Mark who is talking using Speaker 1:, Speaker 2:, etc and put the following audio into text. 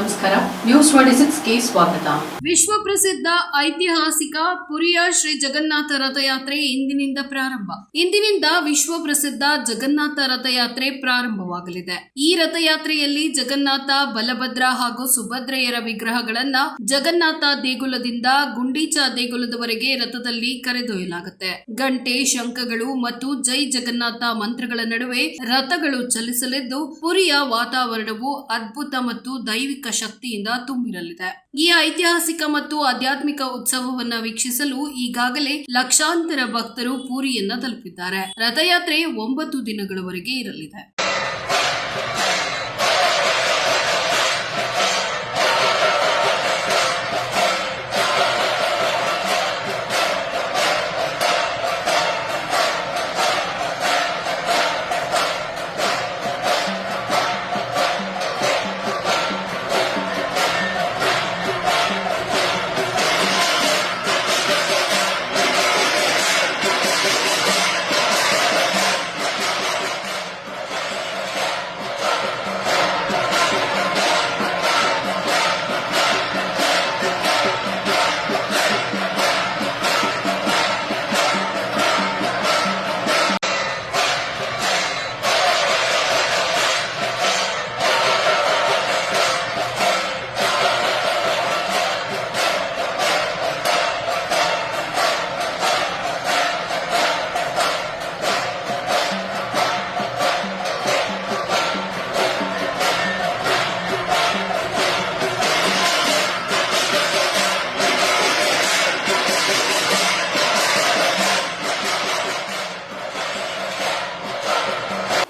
Speaker 1: ನಮಸ್ಕಾರ. News twenty ಸಿಕ್ಸ್ಗೆ ಸ್ವಾಗತ.
Speaker 2: ವಿಶ್ವ ಪ್ರಸಿದ್ಧ ಐತಿಹಾಸಿಕ ಪುರಿಯ ಶ್ರೀ ಜಗನ್ನಾಥ ರಥಯಾತ್ರೆ ಇಂದಿನಿಂದ ಪ್ರಾರಂಭ. ಇಂದಿನಿಂದ ವಿಶ್ವ ಪ್ರಸಿದ್ಧ ಜಗನ್ನಾಥ ರಥಯಾತ್ರೆ ಪ್ರಾರಂಭವಾಗಲಿದೆ. ಈ ರಥಯಾತ್ರೆಯಲ್ಲಿ ಜಗನ್ನಾಥ, ಬಲಭದ್ರ ಹಾಗೂ ಸುಭದ್ರೆಯರ ವಿಗ್ರಹಗಳನ್ನ ಜಗನ್ನಾಥ ದೇಗುಲದಿಂದ ಗುಂಡೀಚ ದೇಗುಲದವರೆಗೆ ರಥದಲ್ಲಿ ಕರೆದೊಯ್ಯಲಾಗುತ್ತೆ. ಗಂಟೆ, ಶಂಖಗಳು ಮತ್ತು ಜೈ ಜಗನ್ನಾಥ ಮಂತ್ರಗಳ ನಡುವೆ ರಥಗಳು ಚಲಿಸಲಿದ್ದು ಪುರಿಯ ವಾತಾವರಣವು ಅದ್ಭುತ ಮತ್ತು ಶಕ್ತಿಯಿಂದ ತುಂಬಿರಲಿದೆ. ಈ ಐತಿಹಾಸಿಕ ಮತ್ತು ಆಧ್ಯಾತ್ಮಿಕ ಉತ್ಸವವನ್ನ ವೀಕ್ಷಿಸಲು ಈಗಾಗಲೇ ಲಕ್ಷಾಂತರ ಭಕ್ತರು ಪೂರಿಯನ್ನ ತಲುಪಿದ್ದಾರೆ. ರಥಯಾತ್ರೆ ಒಂಬತ್ತು ದಿನಗಳವರೆಗೆ ಇರಲಿದೆ.